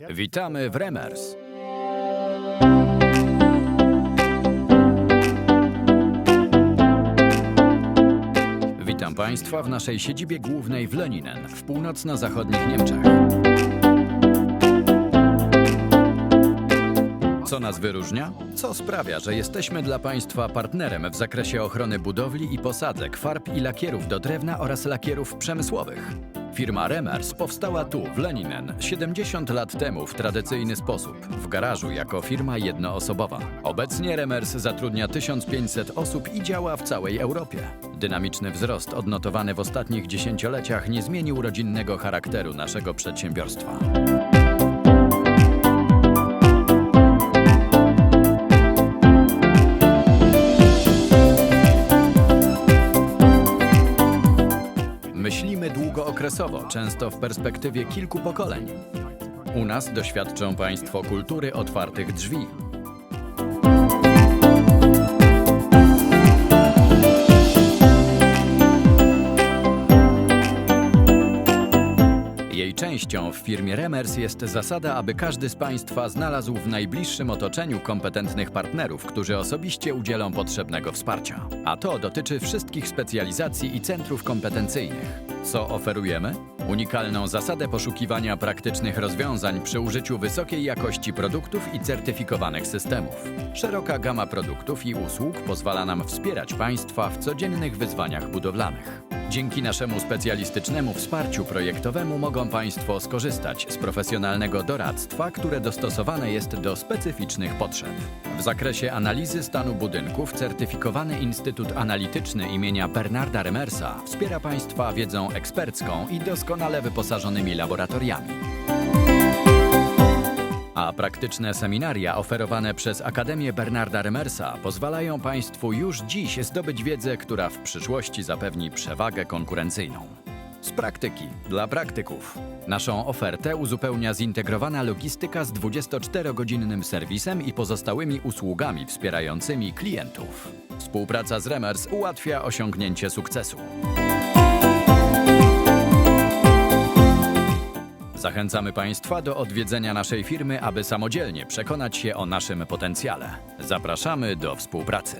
Witamy w Remers. Witam Państwa w naszej siedzibie głównej w Leninen, w północno-zachodnich Niemczech. Co nas wyróżnia? Co sprawia, że jesteśmy dla Państwa partnerem w zakresie ochrony budowli i posadzek, farb i lakierów do drewna oraz lakierów przemysłowych? Firma Remers powstała tu, w Leninen, 70 lat temu w tradycyjny sposób, w garażu jako firma jednoosobowa. Obecnie Remers zatrudnia 1500 osób i działa w całej Europie. Dynamiczny wzrost odnotowany w ostatnich dziesięcioleciach nie zmienił rodzinnego charakteru naszego przedsiębiorstwa. Myślimy długookresowo, często w perspektywie kilku pokoleń. U nas doświadczą Państwo kultury otwartych drzwi. Jej częścią w firmie Remers jest zasada, aby każdy z Państwa znalazł w najbliższym otoczeniu kompetentnych partnerów, którzy osobiście udzielą potrzebnego wsparcia. A to dotyczy wszystkich specjalizacji i centrów kompetencyjnych. Co oferujemy? Unikalną zasadę poszukiwania praktycznych rozwiązań przy użyciu wysokiej jakości produktów i certyfikowanych systemów. Szeroka gama produktów i usług pozwala nam wspierać Państwa w codziennych wyzwaniach budowlanych. Dzięki naszemu specjalistycznemu wsparciu projektowemu mogą Państwo skorzystać z profesjonalnego doradztwa, które dostosowane jest do specyficznych potrzeb. W zakresie analizy stanu budynków certyfikowany Instytut Analityczny imienia Bernarda Remersa wspiera Państwa wiedzą ekspercką i doskonale wyposażonymi laboratoriami. A praktyczne seminaria oferowane przez Akademię Bernarda Remersa pozwalają Państwu już dziś zdobyć wiedzę, która w przyszłości zapewni przewagę konkurencyjną. Z praktyki dla praktyków. Naszą ofertę uzupełnia zintegrowana logistyka z 24-godzinnym serwisem i pozostałymi usługami wspierającymi klientów. Współpraca z Remers ułatwia osiągnięcie sukcesu. Zachęcamy Państwa do odwiedzenia naszej firmy, aby samodzielnie przekonać się o naszym potencjale. Zapraszamy do współpracy.